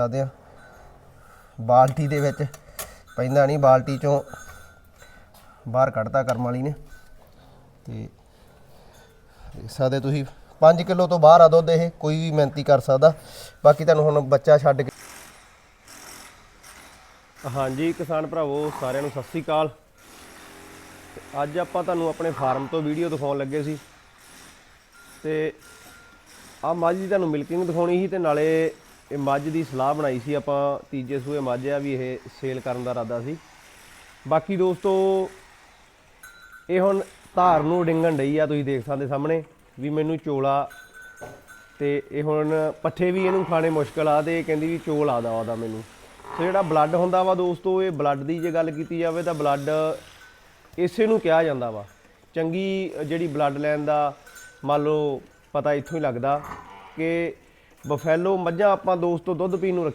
ਸਕਦੇ ਆ। ਬਾਲਟੀ ਦੇ ਵਿੱਚ ਪੈਂਦਾ ਨਹੀਂ, ਬਾਲਟੀ ਚੋਂ ਬਾਹਰ ਕੱਢਤਾ ਕਰਮ ਵਾਲੀ ਨੇ। ਤੇ ਦੇਖ ਸਕਦੇ ਤੁਸੀਂ 5 ਕਿਲੋ ਤੋਂ ਬਾਹਰ ਆ ਦੁੱਧ ਇਹ, ਕੋਈ ਵੀ ਮਿਹਨਤੀ ਕਰ ਸਕਦਾ। ਬਾਕੀ ਤੁਹਾਨੂੰ ਹੁਣ ਬੱਚਾ ਛੱਡ ਕੇ ਹਾਂਜੀ, ਕਿਸਾਨ ਭਰਾਵੋ, ਸਾਰਿਆਂ ਨੂੰ ਸਤਿ ਸ੍ਰੀ ਅਕਾਲ। ਅੱਜ ਆਪਾਂ ਤੁਹਾਨੂੰ ਆਪਣੇ ਫਾਰਮ ਤੋਂ ਵੀਡੀਓ ਦਿਖਾਉਣ ਲੱਗੇ ਸੀ। ਤੇ ਆ ਮਾਝੀ ਤੁਹਾਨੂੰ ਮਿਲਕਿੰਗ ਦਿਖਾਉਣੀ ਸੀ ਤੇ ਨਾਲੇ ਇਹ ਮੱਝ ਦੀ ਸਲਾਹ ਬਣਾਈ ਸੀ, ਆਪਾਂ ਤੀਜੇ ਸੂਏ ਮੱਝ ਆ ਵੀ ਇਹ ਸੇਲ ਕਰਨ ਦਾ ਇਰਾਦਾ ਸੀ। ਬਾਕੀ ਦੋਸਤੋ, ਇਹ ਹੁਣ ਧਾਰ ਨੂੰ ਡਿੰਗਣ ਡਈ ਆ, ਤੁਸੀਂ ਦੇਖ ਸਕਦੇ ਸਾਹਮਣੇ, ਵੀ ਮੈਨੂੰ ਚੋਲਾ ਤੇ ਇਹ ਹੁਣ ਪੱਠੇ ਵੀ ਇਹਨੂੰ ਖਾਣੇ ਮੁਸ਼ਕਲ ਆ ਤੇ ਇਹ ਕਹਿੰਦੀ ਵੀ ਚੋਲ ਆਦਾ ਉਹਦਾ ਮੈਨੂੰ। ਸੋ ਜਿਹੜਾ ਬਲੱਡ ਹੁੰਦਾ ਵਾ ਦੋਸਤੋ, ਇਹ ਬਲੱਡ ਦੀ ਜੇ ਗੱਲ ਕੀਤੀ ਜਾਵੇ ਤਾਂ ਬਲੱਡ ਇਸੇ ਨੂੰ ਕਿਹਾ ਜਾਂਦਾ ਵਾ। ਚੰਗੀ ਜਿਹੜੀ ਬਲੱਡ ਲੈਣ ਦਾ ਮੰਨ ਲਓ ਪਤਾ ਇੱਥੋਂ ਹੀ ਲੱਗਦਾ ਕਿ ਬਫੈਲੋ ਮੱਝਾਂ ਆਪਾਂ ਦੋਸਤੋ ਦੁੱਧ ਪੀਣ ਨੂੰ ਰੱਖੀ